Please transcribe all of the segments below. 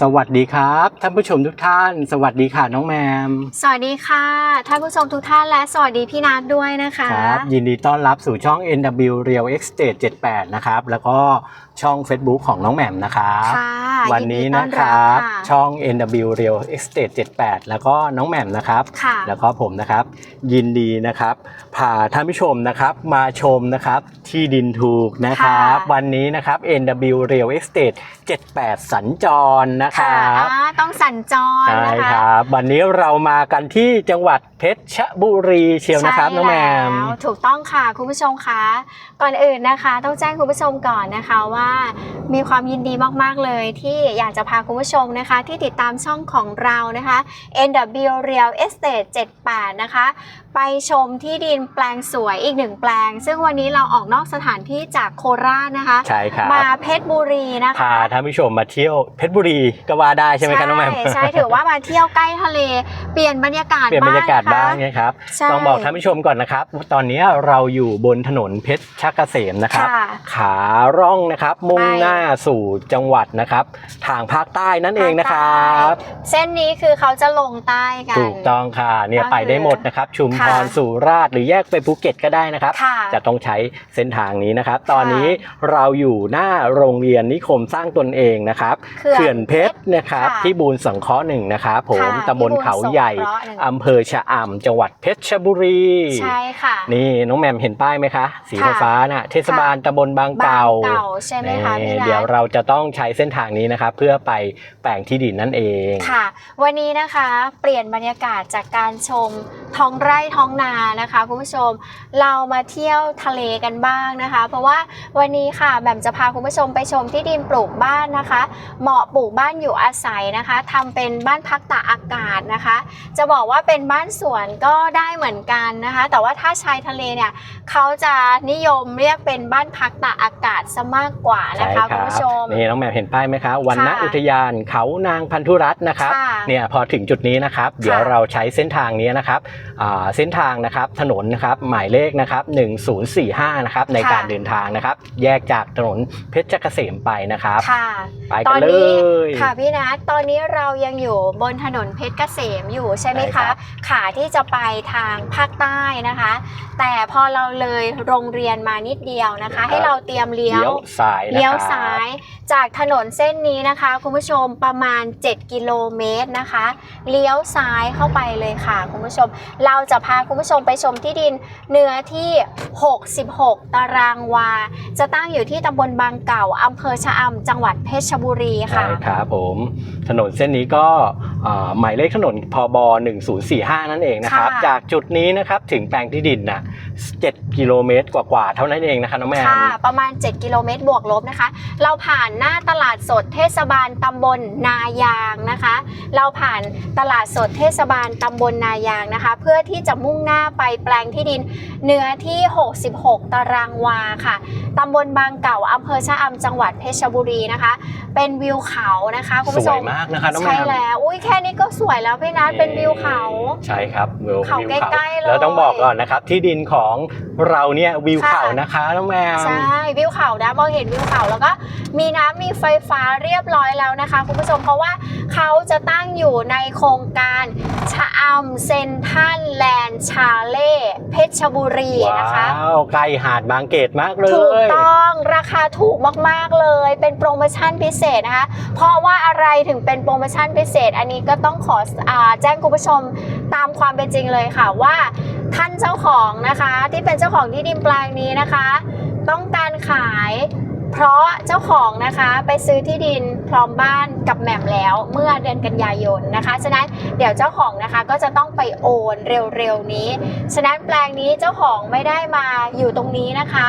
สวัสดีครับท่านผู้ชมทุกท่าน สวัสดีค่ะน้องแมม สวัสดีค่ะท่านผู้ชมทุกท่านและสวัสดีพี่นัทด้วยนะคะครับยินดีต้อนรับสู่ช่อง NW Real Estate 78 นะครับ แล้วก็ช่อง Facebook ของน้องแหม่มนะครับค่ะวันนี้ยิดีต้นะอครับค่ะช่อง NW Real Estate 78 แล้วก็น้องแหม่มนะครับ ค่ะ แล้วก็ผมนะครับ ยินดีนะครับพาท่านผู้ชมนะครับมาชมนะครับที่ดินถูกนะครับ ค่ะวันนี้นะครับ NW Real Estate 78 สัญจรนะคค่ะรับอ่าต้องสัญจรใช่นะคะครับ วันนี้เรามากันที่จังหวัดเพชรบุรีเชียวนะครับน้องแหมมใช่แล้วถูกต้องค่ะคุณผู้ชมคะก่อนอื่นนะคะ ต้องแจ้งคุณผู้ชมก่อนนะคะว่า มีความยินดีมากๆเลย ที่อยากจะพาคุณผู้ชมนะคะ ที่ติดตามช่องของเรานะคะ NW Real Estate 78 นะคะไปชมที่ดินแปลงสวยอีกหนึ่งแปลง ซึ่งวันนี้เราออกนอกสถานที่จากโคราชนะคะ ใช่ครับ มาเพชรบุรีนะคะพาท่านผู้ชมมาเที่ยวเพชรบุรีก็ว่าได้ใช่ไหมครับน้องแหมมใช่ใช่ถือว่ามาเที่ยวใกล้ทะเลเปลี่ยนบรรยากาศเปลี่ยนบรรยากาศบ้างนะคะนะครับใช่ต้องบอกท่านผู้ชมก่อนนะครับ ตอนนี้เราอยู่บนถนนเพชรชกเกษมนะครับค่ะขาร่องนะครับมุ่งไปหน้าสู่จังหวัดนะครับ ทางภาคใต้นั่นเองนะครับ เส้นนี้คือเขาจะลงใต้กันถูกต้องค่ะเนี่ยก็คือไปได้หมดนะครับชุมพรค่ะสุราษฎร์หรือแยกไปภูเก็ตก็ได้นะครับค่ะจะต้องใช้เส้นทางนี้นะครับ ตอนนี้เราอยู่หน้าโรงเรียนนิคมสร้างตนเองนะครับเขื่อนเพชรนะครับค่ะที่บูรสังเคราะห์หนึ่งนะครับผมค่ะตำบลเขาใหญ่ที่บูรสงเคราะห์หนึ่งอำเภอชะอำจังหวัดเพชรบุรีใช่ค่ะนี่น้องแหมมเห็นป้ายไหมคะสีค่ะฟ้าๆน่ะเทศบาลตำบลบางบ้านเก่าเก่าใช่ไหมคะนี่พี่นัทเดี๋ยวเราจะต้องใช้เส้นทางนี้นะครับเพื่อไปแปลงที่ดินนั่นเองค่ะ วันนี้นะคะเปลี่ยนบรรยากาศจากการชมท้องไร่ท้องนานะคะคุณผู้ชมเรามาเที่ยวทะเลกันบ้างนะคะ เพราะว่าวันนี้ค่ะแหม่มจะพาคุณผู้ชมไปชมที่ดินปลูกบ้านนะคะ เหมาะปลูกบ้านอยู่อาศัยนะคะทำเป็นบ้านพักตากอากาศนะคะ จะบอกว่าเป็นบ้านสวนก็ได้เหมือนกันนะคะ แต่ว่าถ้าชายทะเลเนี่ยเขาจะนิยมเรียกเป็นบ้านพักตากอากาศซะมากกว่านะใช่คะคคุณรับผู้ชมนี่น้องแหมมเห็นป้ายไหมคะวันณค่ะอุทยานเขานางพันธุรัตน์นะครับค่ะเนี่ยพอถึงจุดนี้นะครับ เดี๋ยวเราใช้เส้นทางนี้นะครับอ่าเส้นทางนะครับถนนนะครับหมายเลขนะครับ1045นะครับในค่ะการเดินทางนะครับ แยกจากถนนเพชรเกษมไปนะครับค่ะไปตกัอนนเลนี้ยค่ะพี่นัทตอนนี้เรายังอยู่บนถนนเพชรเกษมอยู่ใช่ไหมใช่ครัคะบขาที่จะไปทางภาคใต้นะคะ แต่พอเราเลยโรงเรียนมานิดเดียวนะคะ ให้เราเตรียมเลี้ยวเลี้ยวซ้ายนะครับเลี้ยวซ้ายจากถนนเส้นนี้นะคะ คุณผู้ชมประมาณ 7 กิโลเมตรนะคะ เลี้ยวซ้ายเข้าไปเลยค่ะ คุณผู้ชมเราจะพาคุณผู้ชมไปชมที่ดินเนื้อที่ 66 ตารางวา จะตั้งอยู่ที่ตำบลบางเก่าอำเภอชะอำจังหวัดเพชรบุรีใช่ค่ะครับผมถนนเส้นนี้ก็อ่าหมายเลขถนนพบ1045 นั่นเองนะครับ ค่ะ จากจุดนี้นะครับถึงแปลงที่ดินน่ะ7กิโลเมตรกว่าๆเท่านั้นเองนะคะน้องแมมค่ะ ประมาณ 7 กิโลเมตรบวกลบนะคะ เราผ่านหน้าตลาดสดเทศบาลตำบลนายางนะคะ เราผ่านตลาดสดเทศบาลตำบลนายางนะคะ เพื่อที่จะมุ่งหน้าไปแปลงที่ดินเนื้อที่ 66 ตารางวาค่ะตำบลบางเก่าอำเภอชะอำจังหวัดเพชรบุรีนะคะ เป็นวิวเขานะคะคุณสผู้ชวยมมากนะคะน้องแมใช่มแล้วอุ้ยแค่นี้ก็สวยแล้วพี่นัทเป็นวิวเขาใช่ครับวิวเขาวิวใกล้ๆเลยแล้วต้องบอกก่อนนะครับที่ดินของเราเนี่ยวิวค่ะเขานะคะน้องแมมใช่วิวเขานะมองเห็นวิวเขาแล้วก็มีน้ำมีไฟฟ้าเรียบร้อยแล้วนะคะคุณผู้ชมเพราะว่าเขาจะตั้งอยู่ในโครงการชะอำเซนทันแลนด์ชาเล่เพชรบุรีนะคะว้าวใกล้หาดบางเกตมากเลยถูกต้องราคาถูกมากๆเลย เป็นโปรโมชั่นพิเศษนะคะ เพราะว่าอะไรถึงเป็นโปรโมชั่นพิเศษ อันนี้ก็ต้องขออาแจ้งคุณผู้ชมตามความเป็นจริงเลยค่ะว่าท่านเจ้าของนะคะ ที่เป็นเจ้าของที่ดินแปลงนี้นะคะ ต้องการขาย เพราะเจ้าของนะคะไปซื้อที่ดินพร้อมบ้านกับแหม่มแล้วเมื่อเดือนกันยายนนะคะ ฉะนั้นเดี๋ยวเจ้าของนะคะก็จะต้องไปโอนเร็วๆนี้ ฉะนั้นแปลงนี้เจ้าของไม่ได้มาอยู่ตรงนี้นะคะ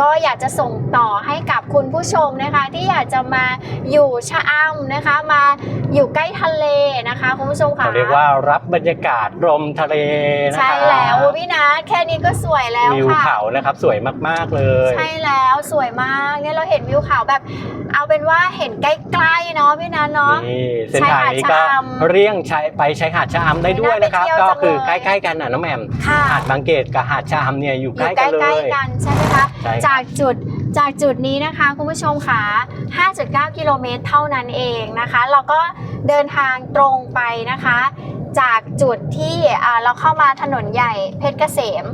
ก็อยากจะส่งต่อให้กับคุณผู้ชมนะคะ ที่อยากจะมาอยู่ชะอำนะคะ มาอยู่ใกล้ทะเลนะคะคุณผู้ชมค่ะเขาเรียกว่ารับบรรยากาศลมทะเลนะคะใช่แล้วพี่นะแค่นี้ก็สวยแล้ววิวค่ะเขานะครับสวยมากๆเลย ใช่แล้วสวยมากเนี่ยเราเห็นวิวเขาแบบ เอาเป็นว่าเห็นใกล้ๆเนาะพี่นันเนาะ นี่เส้นทางนี้ก็ชายหาดชะอำเรี่ยงชายไปชายหาดชะอำได้ด้วยนะครับไม่น่าไปเที่ยวก็คือจังเลยใกล้ๆกันนะน้องแหม่มค่ะ หาดบางเกตกับหาดชะอำเนี่ยอยู่อใกล้ยู่กันเลใกล้ย ๆกันใช่ไหมคะ ใช่ครับ จากจุดจากจุดนี้นะคะคุณผู้ชมค่ะ5.9 กิโลเมตรเท่านั้นเองนะคะ เราก็เดินทางตรงไปนะคะ จากจุดที่อ่าเราเข้ามาถนนใหญ่เพชรเกษม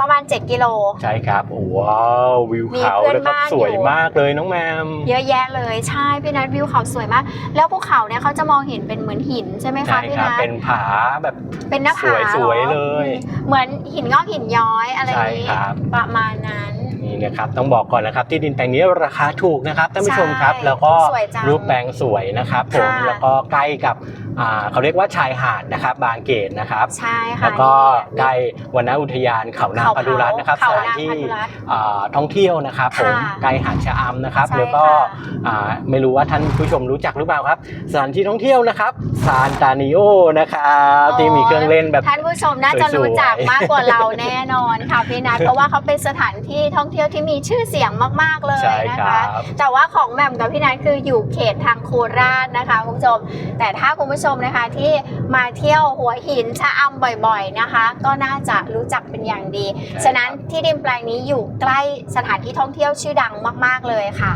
ประมาณ 7 กิโล ใช่ครับ ว้าววิวมีเขาเพื่อนนะครับบ้านสวยอยู่มากเลยน้องแมม เยอะแยะเลยใช่พี่นัทวิวเขาสวยมาก แล้วภูเขาเนี่ยเขาจะมองเห็นเป็นเหมือนหินใช่ไหมใช่คะพี่ครับนัทเป็นผาแบบเป็นหน้าผาสวยๆหรอเลยอืมเหมือนหินงอกหินย้อยอะไรอย่างนี้ใช่ครับ ประมาณนั้น นี่นะครับต้องบอกก่อนนะครับ ที่ดินแปลงนี้ราคาถูกนะครับท่านผู้ชมครับใช่แล้วก็สวยจังรูปแปลงสวยนะครับผมค่ะแล้วก็ใกล้กับอ่าเขาเรียกว่าชายหาดนะครับ บางเกตนะครับ ใช่ค่ะแล้วก็นี่ใกล้วนอุทยานเขานางเขาพดุรัตน์นะครับสเขาถานนางที่พดุรัตน์อ่าท่องเที่ยวนะครับผมค่ะใกล้หาดชะอำนะครับ ใช่แล้วก็ค่ะ อ่าไม่รู้ว่าท่านผู้ชมรู้จักหรือเปล่าครับสถานที่ท่องเที่ยวนะครับซานตานิโอนะครับที่มีเครื่องเล่นแบบ ท่านผู้ชมน่าจะสวยๆรู้จักมากกว่าเราแน่นอนค่ะพี่นัทเพราะว่าเขาเป็นสถานที่ท่องเที่ยวที่มีชื่อเสียงมาก ๆ เลยใช่นะคคะรับแต่ว่าของแหม่มกับพี่นัทคืออยู่เขตทางโคราชนะคะคุณผู้ชม แต่ถ้าคุณผู้ชมนะคะที่มาเที่ยวหัวหินชะอำบ่อยๆนะคะ ก็น่าจะรู้จักเป็นอย่างดี ฉะนั้นที่ดินแปลงนี้อยู่ใกล้สถานที่ท่องเที่ยวชื่อดังมาก ๆเลยค่ะ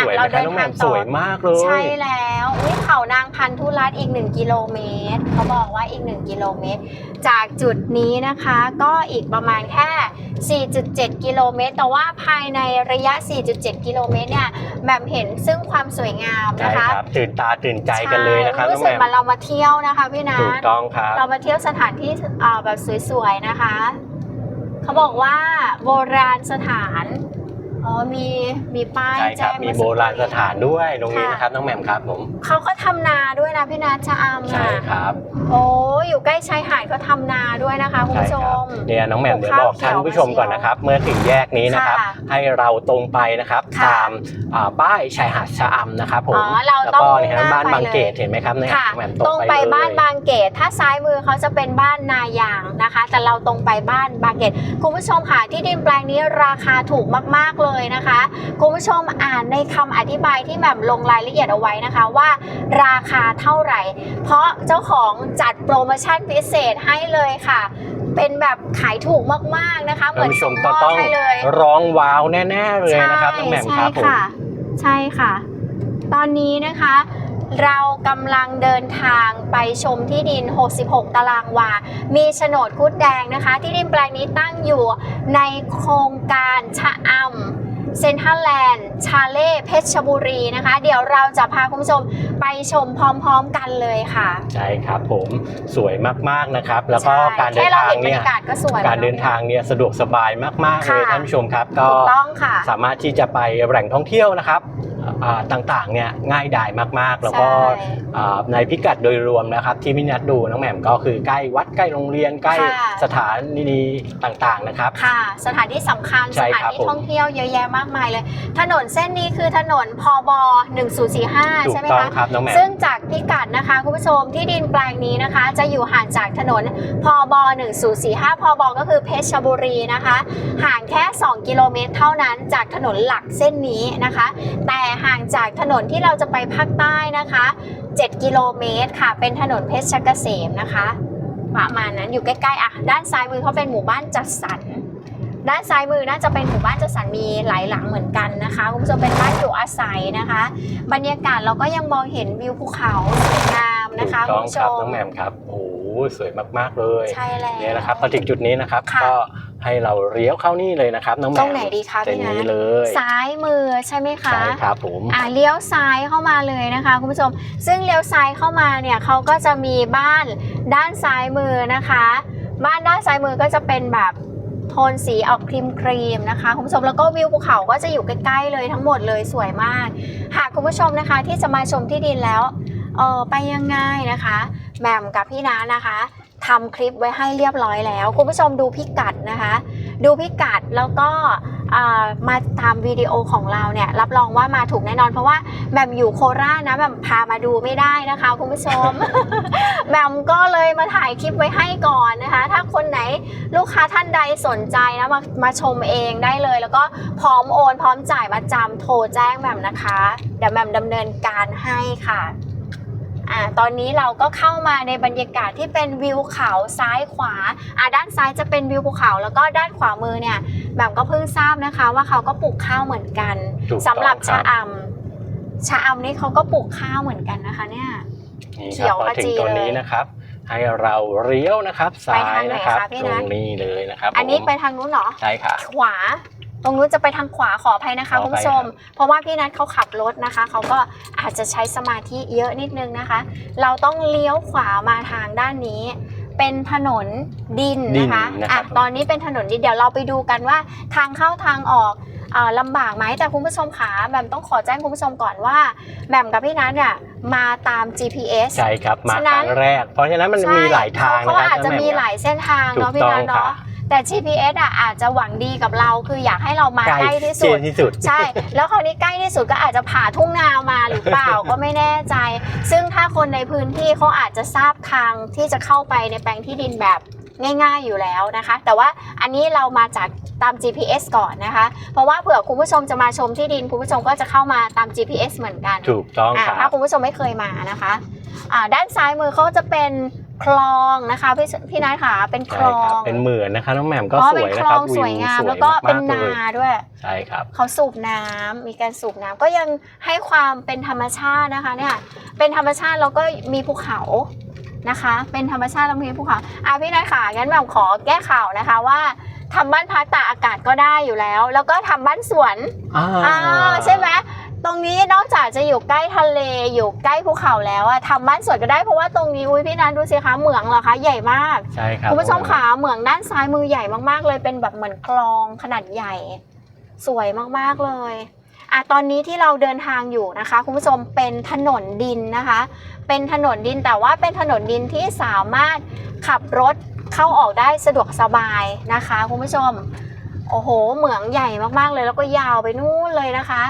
สวยไหมเราคเดิรับนน้องแหม่ทางมต่อสวยมากเลยใช่แล้วนี่เขานางพันธุรัตน์อีก 1 กิโลเมตร เขาบอกว่าอีก 1 กิโลเมตร จากจุดนี้นะคะก็อีกประมาณแค่ 4.7 กิโลเมตร แต่ว่าภายในระยะ 4.7 กิโลเมตรเนี่ยแหม่มเห็นซึ่งความสวยงามใช่นะคะครับตื่นตาตื่นใจกันเลยนะครับใช่น้องรู้แหสึกม่มเหมือนเรามาเที่ยวนะคะพี่นัถูกทต้องครับเรามาเที่ยวสถานที่อ่าแบบสวยๆนะคะ เขาบอกว่าโบราณสถานอ๋อมีมีป้ายใช่คแจ้รับงมีเอโบสักคราณสถานด้วยตรงนี้ค่ะนะครับน้องแหม่มครับผมเขาก็ทำนาด้วยนะพี่นัทชะอำใช่อะครับ โอ้อยู่ใกล้ชายหาดเขาทำนาด้วยนะคะคุณใช่ผู้ชครับม เนี่ยน้องแหม่มปลูเดี๋กยวบอกข้าวท่านผู้ชมก่อนนะครับ เมื่อถึงแยกนี้นะครับ ค่ะให้เราตรงไปนะครับค่ะตามอ่าป้ายชายหาดชะอำนะครับผมอ๋อเราแล้วต้องก็เนี่ยมุ่งหน้าบ้านบางไปเลยเกตเห็นไหมครับเนี่ยค่ะ น้องแหม่มตรงไปเลย บ้านบางเกต ถ้าซ้ายมือเขาจะเป็นบ้านนายางนะคะ แต่เราตรงไปบ้านบางเกต คุณผู้ชมค่ะที่ดินแปลงนี้ราคาถูกมากๆเลยนะคะ คุณผู้ชมอ่านในคำอธิบายที่แหม่มลงรายละเอียดเอาไว้นะคะว่า ราคาเท่าไหร่ เพราะเจ้าของจัดโปรโมชั่นพิเศษให้เลยค่ะ เป็นแบบขายถูกมากๆนะคะ เหมืท่าอนนผู้ชส่มงมก็อบต้องให้เลยร้องว้าวแน่ๆเลยนะครับน้องแหม่มครับผมใช่ค่ะใช่ค่ะ ตอนนี้นะคะเรากำลังเดินทางไปชมที่ดิน 66 ตารางวา มีโฉนดคุดแดงนะคะ ที่ดินแปลงนี้ตั้งอยู่ในโครงการชะอำ เซนทรัลแลนด์ชาเล่เพชรบุรีนะคะ เดี๋ยวเราจะพาคุณผู้ชมไปชมพร้อมๆกันเลยค่ะ ใช่ครับผมสวยมากๆนะครับ แล้วก็ใช่การเดิแค่นเราทางเห็นบรรเนี่ยยากาศก็สวยการเดินทางเนี่ยสะดวกสบายมากๆเลยค่ะท่านผู้ชมครับ ก็ถูกต้องค่ะสามารถที่จะไปแหล่งท่องเที่ยวนะครับอ่า ต่างๆเนี่ยง่ายดายมากๆ แล้วก็ใช่อ่าในพิกัดโดยรวมนะครับ ที่พี่นัดดูน้องแหม่มก็คือใกล้วัดใกล้โรงเรียนใกล้ค่ะสถานีต่างๆนะครับค่ะ สถานที่สำคัญใช่สถานครับที่ผมท่องเที่ยวเยอะแยะมากมายเลย ถนนเส้นนี้คือถนนพบถู1045กใช่ไหมต้องคะครับน้องแหม่มซึ่งจาก พิกัดนะคะคุณผู้ชมที่ดินแปลงนี้นะคะ จะอยู่ห่างจากถนนพบ1045พบก็คือเพชรบุรีนะคะ ห่างแค่ 2 กิโลเมตรเท่านั้นจากถนนหลักเส้นนี้นะคะ แต่ห่างจากถนนที่เราจะไปภาคใต้นะคะ 7 กิโลเมตรค่ะ เป็นถนนเพชรเกษมนะคะ ประมาณนั้นอยู่ใกล้ๆอะด้านซ้ายมือเขาเป็นหมู่บ้านจัดสรร ด้านซ้ายมือน่าจะเป็นหมู่บ้านจัดสรรมีหลายหลังเหมือนกันนะคะคุณผู้ชมเป็นบ้านอยู่อาศัยนะคะ บรรยากาศเราก็ยังมองเห็นวิวภูเขาสวยงามนะคะถูกคุต้ณองผู้คชรับมน้องแหม่มครับโอ้โหสวยมากๆเลยใช่แล้วเนี่ยนะครับพอถึงจุดนี้นะครับค่ะก็ให้เราเลี้ยวเข้านี่เลยนะครับน้องแหม่ตมรงไหนดีคะเส้นพี่นะนี้เลย ซ้ายมือใช่ไหมคะใช่ครับผมอะเลี้ยวซ้ายเข้ามาเลยนะคะคุณผู้ชม ซึ่งเลี้ยวซ้ายเข้ามาเนี่ยเขาก็จะมีบ้านด้านซ้ายมือนะคะ บ้านด้านซ้ายมือก็จะเป็นแบบ โทนสีออกครีมครีมนะคะคุณผู้ชมแล้วก็วิวภูเขาก็จะอยู่ใกล้ๆเลยทั้งหมดเลยสวยมาก หากคุณผู้ชมนะคะที่จะมาชมที่ดินแล้วเออไปยังไงนะคะแหม่มกับพี่น้านะคะทำคลิปไว้ให้เรียบร้อยแล้ว คุณผู้ชมดูพิกัดนะคะ ดูพิกัดแล้วก็ มาตามวิดีโอของเราเนี่ยรับรองว่ามาถูกแน่นอน เพราะว่าแหม่มอยู่โคราชนะแหม่มพามาดูไม่ได้นะคะคุณผู้ชมแหม่มก็เลยมาถ่ายคลิปไว้ให้ก่อนนะคะ ถ้าคนไหนลูกค้าท่านใดสนใจนะมามาชมเองได้เลย แล้วก็พร้อมโอน พร้อมจ่ายมาจำโทรแจ้งแหม่มนะคะ เดี๋ยวแหม่มดำเนินการให้ค่ะ อ่าตอนนี้เราก็เข้ามาในบรรยากาศที่เป็นวิวเขาซ้ายขวาอ่าด้านซ้ายจะเป็นวิวภูเขาแล้วก็ด้านขวามือเนี่ยแบบก็เพิ่งทราบนะคะ ว่าเขาก็ปลูกข้าวเหมือนกันถูกต้องสำหรับครัชะบอำชะอำนี่เขาก็ปลูกข้าวเหมือนกันนะคะเนี่ย นี่เขีคยรับวพอถึขจีงตรงนี้เลยนะครับ ให้เราเลี้ยวนะครับ ซ้ายนะครับไปทางไหนคะพี่ตรนัท งนี้เลยนะครับอันนี้ผมไปทางนู้นเหรอ ใช่ค่ะ ขวา ตรงนู้นจะไปทางขวาขออภัยนะคะขออภัยคุณผู้ชมครับเพราะว่าพี่นัทเขาขับรถนะคะ เขาก็อาจจะใช้สมาธิเยอะนิดนึงนะคะ เราต้องเลี้ยวขวามาทางด้านนี้ เป็นถนนดินนะคะดินนะครับ อะตอนนี้เป็นถนนดินเดี๋ยวเราไปดูกันว่าทางเข้าทางออกเอ่อลำบากไหมแต่คุณผู้ชมขาแหม่มต้องขอแจ้งคุณผู้ชมก่อนว่าแหม่มกับพี่นัทเนี่ยมาตาม GPS ใช่ครับมาฉะคนั้นรั้งแรก เพราะฉะนั้นมันใช่มีหลายทางเขานะครับอาจจะน้งแหมีครับหลายเส้นทางถูเนาะกพี่ต้อนังทเนาะค่ะ แต่ GPS อะอาจจะหวังดีกับเราคืออยากให้เรามาใกล้ที่สุดเจนที่สุด ใช่ แล้วคราวนี้ใกล้ที่สุดก็อาจจะผ่าทุ่งนามาหรือเปล่าก็ไม่แน่ใจ ซึ่งถ้าคนในพื้นที่เขาอาจจะทราบทางที่จะเข้าไปในแปลงที่ดินแบบง่ายๆอยู่แล้วนะคะ แต่ว่าอันนี้เรามาจากตาม GPS ก่อนนะคะ เพราะว่าเผื่อคุณผู้ชมจะมาชมที่ดิน คุณผู้ชมก็จะเข้ามาตาม GPS เหมือนกันถูกต้องอ่าครัถ้าบคุณผู้ชมไม่เคยมานะคะอ่าด้านซ้ายมือเขาจะเป็น คลองนะคะพี่พี่นายค่ะเป็นคใช่ลอครับงเป็นเหมือนนะคะน้องแหม่มก็อ๋อสเป็วนยคนะลคอรับงวิสวยวงามสวยแล้วก็เป็นมากๆนาเลยด้วยใช่ครับเขาสูบน้ำมีการสูบน้ำก็ยังให้ความเป็นธรรมชาตินะคะเนี่ยเป็นธรรมชาติแล้วก็มีภูเขานะคะ เป็นธรรมชาติแล้วมีภูเขาอะพี่นายค่ะงั้นแบบขอแก้ข่าวนะคะว่าทำบ้านพักตากอากาศก็ได้อยู่แล้ว แล้วก็ทำบ้านสวนอ่าอ่าใช่ไหม ตรงนี้นอกจากจะอยู่ใกล้ทะเลอยู่ใกล้ภูเขาแล้วอะทำบ้านสวนก็ได้เพราะว่าตรงนี้อุ้ยพี่นันดูสิคะเหมืองเหรอคะใหญ่มากใช่ครับคุณผู้ชมขาเหมืองด้านซ้ายมือใหญ่มากๆ เลยเป็นแบบเหมือนคลองขนาดใหญ่ สวยมากๆเลยอะตอนนี้ที่เราเดินทางอยู่นะคะ คุณผู้ชมเป็นถนนดินนะคะ เป็นถนนดินแต่ว่าเป็นถนนดินที่สามารถขับรถเข้าออกได้สะดวกสบายนะคะ คุณผู้ชม โอ้โห เหมืองใหญ่มากๆเลยแล้วก็ยาวไปนู่นเลยนะคะ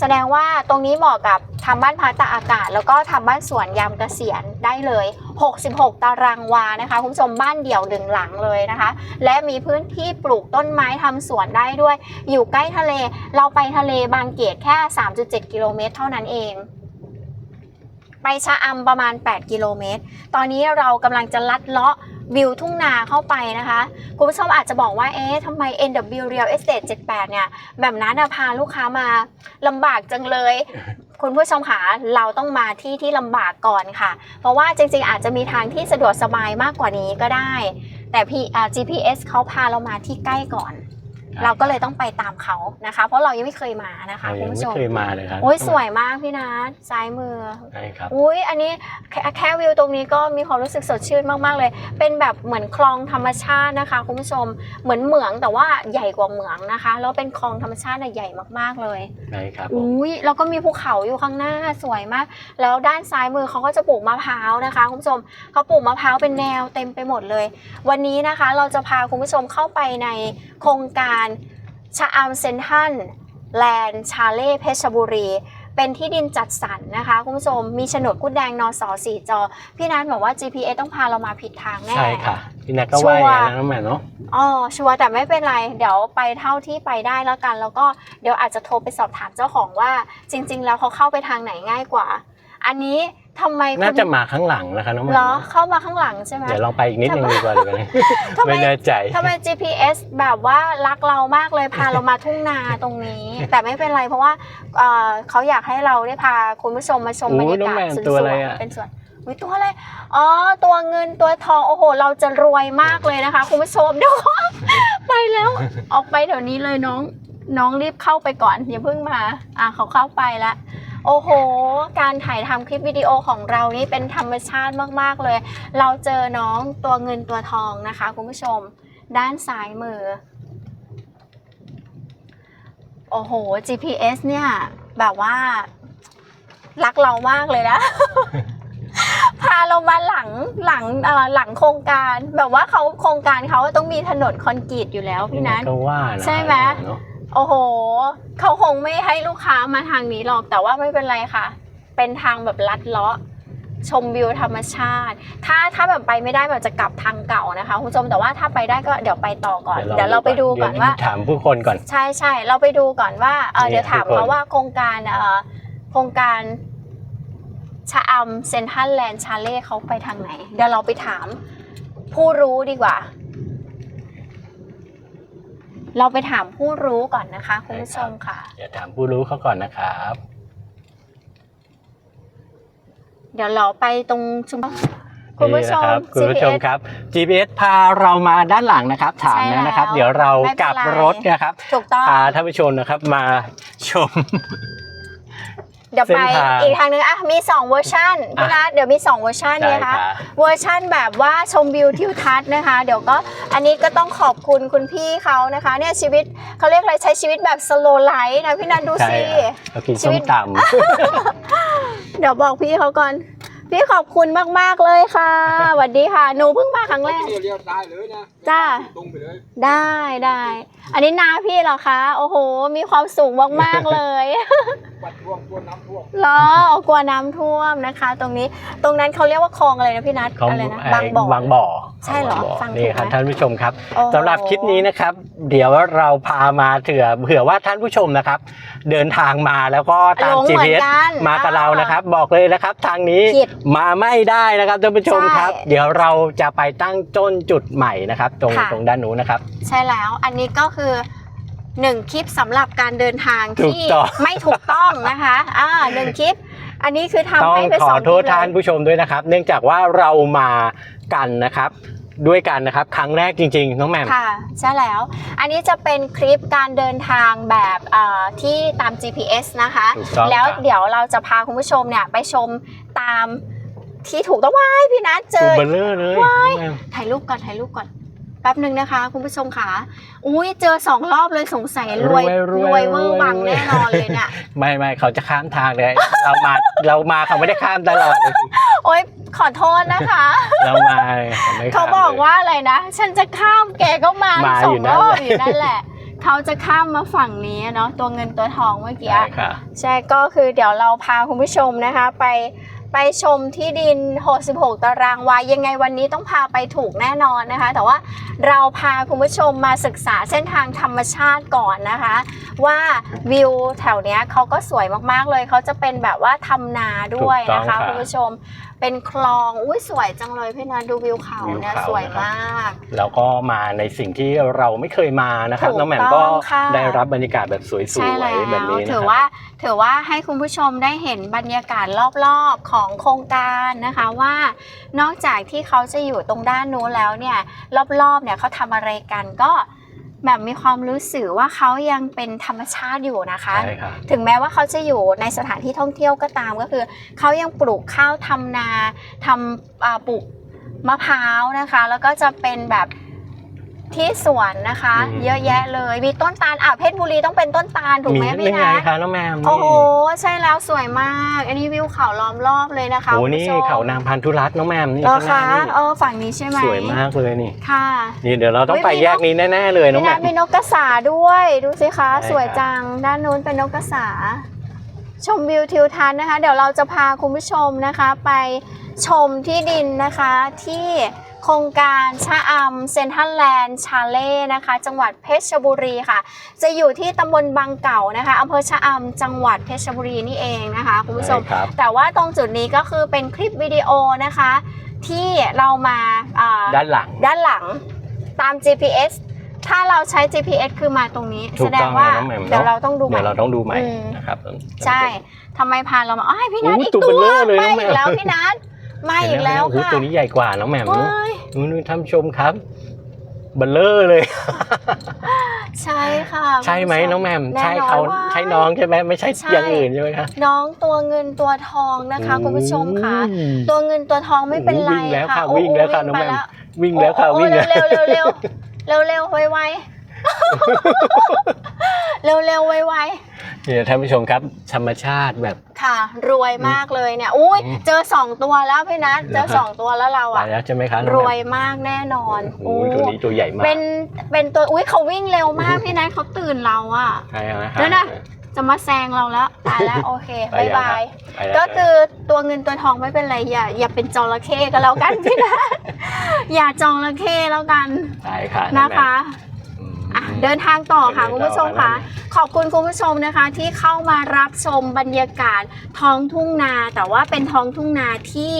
แสดงว่าตรงนี้เหมาะกับทำบ้านพักตากอากาศ แล้วก็ทำบ้านสวนยามเกษียณได้เลย 66 ตารางวานะคะคุณผู้ชมบ้านเดี่ยวหนึ่งหลังเลยนะคะ และมีพื้นที่ปลูกต้นไม้ทำสวนได้ด้วย อยู่ใกล้ทะเล เราไปทะเลบางเกตแค่ 3.7 กิโลเมตรเท่านั้นเอง ไปชะอำประมาณ 8 กิโลเมตร ตอนนี้เรากำลังจะลัดเลาะวิวทุ่งนาเข้าไปนะคะ คุณผู้ชมอาจจะบอกว่า เอ๊ะทำไม NW Real Estate 78 เนี่ย แบบนั้นน่ะพาลูกค้ามาลำบากจังเลย คุณผู้ชมคะเราต้องมาที่ที่ลำบากก่อนค่ะ เพราะว่าจริงๆ อาจจะมีทางที่สะดวกสบายมากกว่านี้ก็ได้ แต่พี่อ่า GPS เขาพาเรามาที่ใกล้ก่อน เราก็เลยต้องไปตามเขานะคะ เพราะเรายังไม่เคยมานะคะเราคุยัณงผู้ไม่ชมเคยมาเลยครับโอ้ยสวยมากพี่นัทซ้ายมือใช่ครับอุ้ยอันนี้แค่แค่วิวตรงนี้ก็มีความรู้สึกสดชื่นมากๆเลย เป็นแบบเหมือนคลองธรรมชาตินะคะคุณผู้ชมเหมือนเหมืองแต่ว่าใหญ่กว่าเหมืองนะคะแล้วเป็นคลองธรรมชาติน่ะใหญ่มากๆเลยใช่ครับผมอุ้ยแล้วก็มีภูเขาอยู่ข้างหน้าสวยมาก แล้วด้านซ้ายมือเขาก็จะปลูกมะพร้าวนะคะคุณผู้ชมเขาปลูกมะพร้าวเป็นแนวเต็มไปหมดเลย วันนี้นะคะเราจะพาคุณผู้ชมเข้าไปในโครงการชะอำเซนทันแลนด์ชาเล่เพชรบุรี เป็นที่ดินจัดสรรนะคะ คุณผู้ชมมีโฉนดกุดแดงนสสี่จอ พี่นัทบอกว่า GPS ต้องพาเรามาผิดทางแน่ ใช่ค่ะพี่นัทก็ว่าอย่างนั้นนะน้องแหม่มเนาะอ๋อชัวร์แต่ไม่เป็นไร เดี๋ยวไปเท่าที่ไปได้แล้วกัน แล้วก็เดี๋ยวอาจจะโทรไปสอบถามเจ้าของว่า จริง ๆ แล้วเขาเข้าไปทางไหนง่ายกว่า อันนี้ ทำไมคุณน่าจะมาข้างหลังนะคะน้องแหม่มเหรอเนาะเข้ามาข้างหลังใช่ไหม เดี๋ยวลองไปอีกนิดนึงดีกว่าเลยกันทำไม ไม่แน่ใจ ทำไม GPS แบบว่ารักเรามากเลยพาเรามาทุ่งนาตรงนี้ แต่ไม่เป็นไรเพราะว่าเอ่อเขาอยากให้เราได้พาคุณผู้ชมมาชมบรรยากาศโอ้น้องแมนสวนตัวอะไรๆอะเป็นสวนวิตัวอะไรอ๋อตัวเงินตัวทองโอ้โห เราจะรวยมากเลยนะคะ คุณผู้ชมเดี๋ยว ไปแล้ว ออกไปเดี๋ยวนี้เลยน้องน้องรีบเข้าไปก่อนอย่าเพิ่งมา อะเขาเข้าไปแล้ว โอ้โห การถ่ายทำคลิปวิดีโอของเรานี่เป็นธรรมชาติมากๆเลย เราเจอน้องตัวเงินตัวทองนะคะคุณผู้ชม ด้านซ้ายมือ โอ้โห GPS เนี่ยแบบว่ารักเรามากเลยนะ พาเรามาหลังหลังเอ่อหลังโครงการแบบว่าเขาโครงการเขาต้องมีถนนคอนกรีตอยู่แล้วพี่นัทก็ว่านะใช่ไหมเนาะ โอ้โห เขาคงไม่ให้ลูกค้ามาทางนี้หรอก แต่ว่าไม่เป็นไรค่ะ เป็นทางแบบลัดเลาะ ชมวิวธรรมชาติ ถ้าถ้าแบบไปไม่ได้แบบจะกลับทางเก่านะคะคุณผู้ชม แต่ว่าถ้าไปได้ก็เดี๋ยวไปต่อก่อน เดี๋ยวเราไปดูก่อนว่าเดี๋ยถามผู้คนก่อน ใช่ใช่ เราไปดูก่อนว่า เออเนี่ยเดี๋ยวถามทุกคนเขาว่าโครงการ เอ่อโครงการชะออำเซนทันแลนด์ชาเล่เขาไปทางไหน เดี๋ยวเราไปถามผู้รู้ดีกว่า เราไปถามผู้รู้ก่อนนะคะคุณผู้ชมค่ะ เดี๋ยวถามผู้รู้เขาก่อนนะครับ เดี๋ยวเราไปตรงชุมคุณผู้ชนี่มนะครับคุณผู้ชม GPS ครับ GPS พาเรามาด้านหลังนะครับ ถามใช่แล้วนะครับแล้วเดี๋ยวเราไม่เป็นกลับไรรถนะครับถูกต้องพาท่านผู้ชมนะครับมาชม เดี๋ยวไปเส้นทางอีกทางนึงอะมี 2 เวอร์ชันพี่นัทเดี๋ยวมี 2 เวอร์ชันใช่นะคะค่ะเวอร์ชั่นแบบว่าชมวิวทิวทัศน์นะคะ เดี๋ยวก็อันนี้ก็ต้องขอบคุณคุณพี่เขานะคะเนี่ยชีวิตเขาเรียกอะไรใช้ชีวิตแบบสโลไลฟ์นะพี่นันดูใช่สิค่ะเรากินชีส้วิมตตเดี๋ยวบอกพี่เขาก่อน พี่ขอบคุณมาก ๆ เลยค่ะสวัสดีค่ะ หนูเพิ่งมาครั้งแรก เลี้ยวได้เลยนะจ้า ตรงไปเลย ได้ได้ อันนี้นาพี่เหรอคะ โอ้โห มีความสูงมาก ๆ เลย ปัดท่วมกลัวน้ำท่วมเหรอกลัวน้ำท่วมนะคะ ตรงนี้ ตรงนั้นเขาเรียกว่าคลองอะไรนะพี่นัทำเขาอะไรนะไอ้บางบ่อ บางบ่อ ใช่เหรอางบ่ฟังถูกนี่ครับไหมท่านผู้ชมครับโอ้โหสำหรับคลิปนี้นะครับ เดี๋ยวเราพามาเถื่อเผื่อว่าท่านผู้ชมนะครับ เดินทางมาแล้วก็ตาม หลงเหมือน GPS กัน มากับเรานะครับ บอกเลยนะครับ ทางนี้ผิดมาไม่ได้นะครับท่านผู้ชมครับ ใช่เดี๋ยวเราจะไปตั้งต้นจุดใหม่นะครับ ตรงค่ะ ตรงด้านนู้นนะครับ ใช่แล้ว อันนี้ก็คือหนึ่งคลิปสำหรับการเดินทางถูกที่ต้อง ไม่ถูกต้องนะคะ อ่าหนึ่งคลิป อันนี้คือทำต้องให้ไปขสอองโทษคลิปท่านเลยผู้ชมด้วยนะครับ เนื่องจากว่าเรามากันนะครับ ด้วยกันนะครับ ครั้งแรกจริง ๆ น้องแหม่ม ค่ะ ใช่แล้ว อันนี้จะเป็นคลิปการเดินทางแบบเอ่อที่ตาม GPS นะคะ ถูกต้องแล้วครับเดี๋ยวเราจะพาคุณผู้ชมเนี่ยไปชมตามที่ถูกต้องว้ายพี่นัทเจตัวอเบลเลอร์เลยว้ายน้องแหม่มถ่ายรูปก่อนถ่ายรูปก่อนแป๊บหนึ่งนะคะ คุณผู้ชมค่ะ อุ้ยเจอสองรอบเลยสงสัยรวยรวยเวอร์วังแน่นอนเลยเนี่ยไม่ไม่เขาจะข้ามทางเลย เรามาเรามาเขาไม่ได้ข้ามตลอดเลยโอ๊ยขอโทษนะคะ เรามาไม่เขามบอกลยว่าอะไรนะ ฉันจะข้ามแกก็มามาสออยู่งนั่รนอบแหละอยู่นั่นแหละเขาจะข้ามมาฝั่งนี้เนาะตัวเงินตัวทองเมื่อกี้ใช่ค่ะใช่ก็คือเดี๋ยวเราพาคุณผู้ชมนะคะไป ไปชมที่ดิน 66 ตารางวายังไงวันนี้ต้องพาไปถูกแน่นอนนะคะ แต่ว่าเราพาคุณผู้ชมมาศึกษาเส้นทางธรรมชาติก่อนนะคะ ว่าวิวแถวเนี้ยเขาก็สวยมากๆเลยเขาจะเป็นแบบว่าทำนาด้วยนะคะถูกต้องค่ะ คุณผู้ชมเป็นคลอง อุ้ยสวยจังเลยพี่นันดูวิวเขาเนี่ยวิวเขาสวยนะครับ มาก แล้วก็มาในสิ่งที่เราไม่เคยมานะครับ ถูกน้องแหม่มต้ก็องค่ะ ได้รับบรรยากาศแบบสวยใช่แล้วๆแบบนี้นะถือครับ ว่าถือว่าให้คุณผู้ชมได้เห็นบรรยากาศรอบๆของโครงการนะคะว่า นอกจากที่เขาจะอยู่ตรงด้านนู้นแล้วเนี่ยรอบๆเนี่ยเขาทำอะไรกันก็ แบบมีความรู้สึกว่าเขายังเป็นธรรมชาติอยู่นะคะ ใช่ค่ะถึงแม้ว่าเขาจะอยู่ในสถานที่ท่องเที่ยวก็ตามก็คือ เขายังปลูกข้าวทำนาทำอ่าปลูกมะพร้าวนะคะ แล้วก็จะเป็นแบบ ที่สวนนะคะ อืม เยอะแยะเลย มีต้นตาลอะเพชรบุรีต้องเป็นต้นตาลถูกไหมนี่พี่ไงนะคะน้องแหม่มโอ้โหใช่แล้วสวยมาก อันนี้วิวเขาล้อมรอบเลยนะคะโอ้คุณนี่ผู้ชมเขานางพันธุรัตน์น้องแหม่มนี่เหรอข้างหคะน้านี่เออฝั่งนี้ใช่ไหมสวยมากเลยนี่ ค่ะนี่เดี๋ยวเราต้องเฮ้ยไปมีแยกนี้แน่ๆเลยน้องพี่แหม่นัมทมีนกกระสาด้วย ดูสิคะ ใช่สวยครับจังด้านนู้นเป็นนกกระสา ชมวิวทิวทัศน์นะคะ เดี๋ยวเราจะพาคุณผู้ชมนะคะไป ชมที่ดินนะคะที่โครงการชะอำเซนทันแลนด์ชาเล่นะคะ จังหวัดเพชรบุรีค่ะ จะอยู่ที่ตำบลบางเก่านะคะอำเภอชะอำจังหวัดเพชรบุรีนี่เองนะคะคุณผู้ชมใช่ครับแต่ว่าตรงจุดนี้ก็คือเป็นคลิปวิดีโอนะคะ ที่เรามาอ่าด้านหลังด้านหลังตาม GPS ถ้าเราใช้ GPS คือมาตรงนี้ถูแสกดต้งองว่าน้องแหม่มเดี๋ยวเนอะเราต้องดูใหม่เดี๋ยวเราต้องดูใหม่อืมนะครับ ใช่ทำไมพาเรามาอ้ายพี่นัทโอ้ยอีกตัวตัวเบลอเลยมาน้องแหม่อีมกแล้วพี่นัท มาอีกแล้วเห็นไหมโอ้โหค่ะ ตัวนี้ใหญ่กว่าน้องแหม่มว้ายนู้นนู้นท่านผู้ชมครับเบลเลอร์เลย ใช่ค่ะ ใช่ไหมคุณผู้ชน้องแหม่มแน่ใช่นอนเขาว่าใช่น้องใช่ไหมไม่ใช่ใช่อย่างอื่นใช่ไหมคะน้องตัวเงินตัวทองนะคะคุณผู้ชมค่ะอืมตัวเงินตัวทองไม่เป็นไรวิ่งแล้วค่ะโอ้วิ่งแล้วค่ะโน้องแหม่มไปวิ่งแล้วค่ะโอ้วิ่งแล้วเร็วเร็วเร็วเร็วเร็วไวไว เร็วเร็วไวไวเนี่ยท่านผู้ชมครับ ธรรมชาติแบบค่ะ รวยมากเลยเนี่ยอุ้ยอืมเจอสองตัวแล้วพี่นัทเจอสองตัวแล้วเราตาอะยแล้วใช่ไหมคะน้องรแหวม่ยมมากแน่นอนโอ้โหตัวนี้ตัวใหญ่มาก เป็นเป็นตัวอุ้ยเขาวิ่งเร็วมากพี่นัทเขาตื่นเราอะใช่ไหมเดี๋ยวนะจะมาแซงเราแล้วตายแล้วโอเคไปบายยังครับไปแล้วบาย ก็คือตัวเงินตัวทองไม่เป็นไรอย่าอย่าเป็นจระเข้ก็แล้วกันพี่นัทอย่าจระเข้แล้วกันใช่ค่ะนะคะ อืมอะเดินทางต่อค่ะเดินทางคุณผู้ชมต่อค่ะนะขอบคุณคุณผู้ชมนะคะ ที่เข้ามารับชมบรรยากาศท้องทุ่งนา แต่ว่าเป็นท้องทุ่งนาที่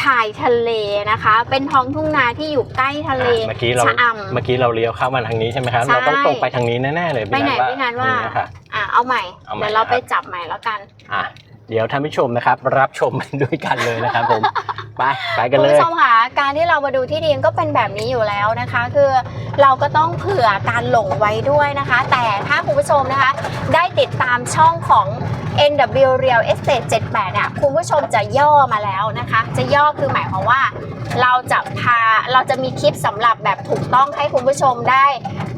ชายทะเลนะคะ เป็นท้องทุ่งนาที่อยู่ใกล้ทะเลอะเมื่อกี้เราชะอำ เมื่อกี้เราเลี้ยวเข้ามาทางนี้ใช่ไหมครับ ใช่ เราต้องตรงไปทางนี้แน่ๆเลยไปไหนพี่นันว่าตรงค่ะ อะเอาใหม่ เอาใหม่เดี๋ยวเรานะครับ ไปจับใหม่แล้วกัน อะเดี๋ยวท่านผู้ชมนะครับ รับชมมันด้วยกันเลยนะครับผม ไปไปกันคุณเลยผู้ชมค่ะการที่เรามาดูที่ดินก็เป็นแบบนี้อยู่แล้วนะคะ คือเราก็ต้องเผื่อการหลงไว้ด้วยนะคะ แต่ถ้าคุณผู้ชมนะคะ ได้ติดตามช่องของ NW Real Estate 78เนี่ยคุณผู้ชมจะย่อมาแล้วนะคะ จะย่อคือหมายความว่าเราจะพาเราจะมีคลิปสำหรับแบบถูกต้องให้คุณผู้ชมได้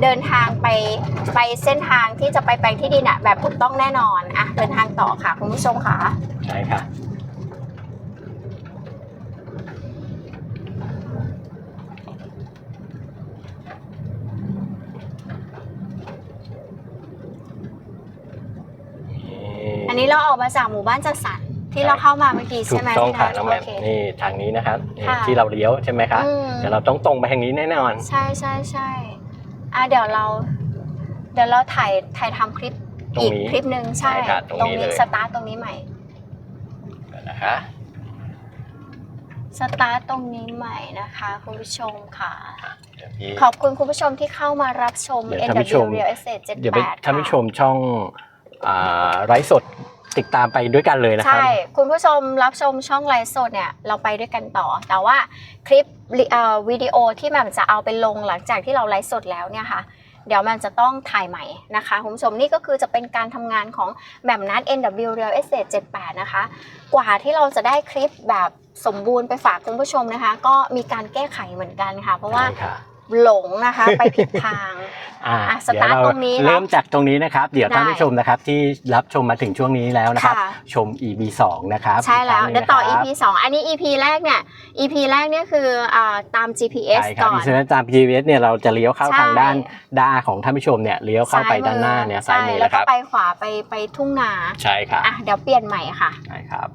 เดินทางไปไปเส้นทางที่จะไปแปลงที่ดินอะแบบถูกต้องแน่นอนอะเดินทางต่อค่ะคุณผู้ชมค่ะ ใช่ค่ะอั นนี้เราออกมาจากหมู่บ้านจัดสรรที่เราเข้ามาเมื่อกี้ถูใช่กไหมต้องพี่ค่ะนัทน้องแหม่โอมเคนี่ทางนี้นะครับนี่ค่ะ ที่เราเลี้ยวใช่ไหมคะอืมเดี๋ยวเราต้องตรงไปทางนี้แน่นอน ใช่ใช่ใช่อะเดี๋ยวเรา เดี๋ยวเราถ่ายถ่ายทำคลิปตรงอีกนี้คลิปหนึ่งใช่ใช่ค่ะตรงนี้เลย สตาร์ทตรงนี้ใหม่ นะคะสตาร์ทตรงนี้ใหม่นะคะคุณผู้ชมค่ะ เดี๋ยวพี่ ขอบคุณคุณผู้ชมที่เข้ามารับชม เดี๋ยวท่านผู้ช NW ม Real Estate 78เดี๋ยวไปท่านผู้ชค่ะมช่องอ่าไร้สด ติดตามไปด้วยกันเลยนะครับ ใช่ คุณผู้ชมรับชมช่องไลฟ์สดเนี่ยเราไปด้วยกันต่อ แต่ว่าคลิปเอ่อวิดีโอที่แหม่มจะเอาไปลงหลังจากที่เราไลฟ์สดแล้วเนี่ยค่ะ เดี๋ยวแหม่มจะต้องถ่ายใหม่นะคะคุณผู้ชมนี่ก็คือจะเป็นการทำงานของแหม่มนัด NW Real Estate 78 นะคะ กว่าที่เราจะได้คลิปแบบสมบูรณ์ไปฝากคุณผู้ชมนะคะ ก็มีการแก้ไขเหมือนกันค่ะ เพราะว่าใช่ค่ะ หลงนะคะ ไปผิดทางอ่าอะเดี๋ยวสตาร์ทเราตรงนี้เนอะเริ่มจากตรงนี้นะครับ เดี๋ยวท่านได้ผู้ชมนะครับ ที่รับชมมาถึงช่วงนี้แล้วนะครับค่ะชม EP 2 นะครับ ใช่แล้วกครั้งหเดี๋นึ่ยวต่องนะครับ EP 2 อันนี้ EP แรกเนี่ย EP แรกเนี่ยคืออ่าตาม GPS ใช่ครับก่อนดิฉันตาม PVS เนี่ยเราจะเลี้ยวเข้าใช่ทางด้านด้านของท่านผู้ชมเนี่ยเลี้ยวเข้าไปด้านหน้าเนี่ยซ้ายมือแล้วนะคก็รับไปขวาไปไปทุ่งนาใช่ครับอะเดี๋ยวเปลี่ยนใหม่ค่ะใช่ครับ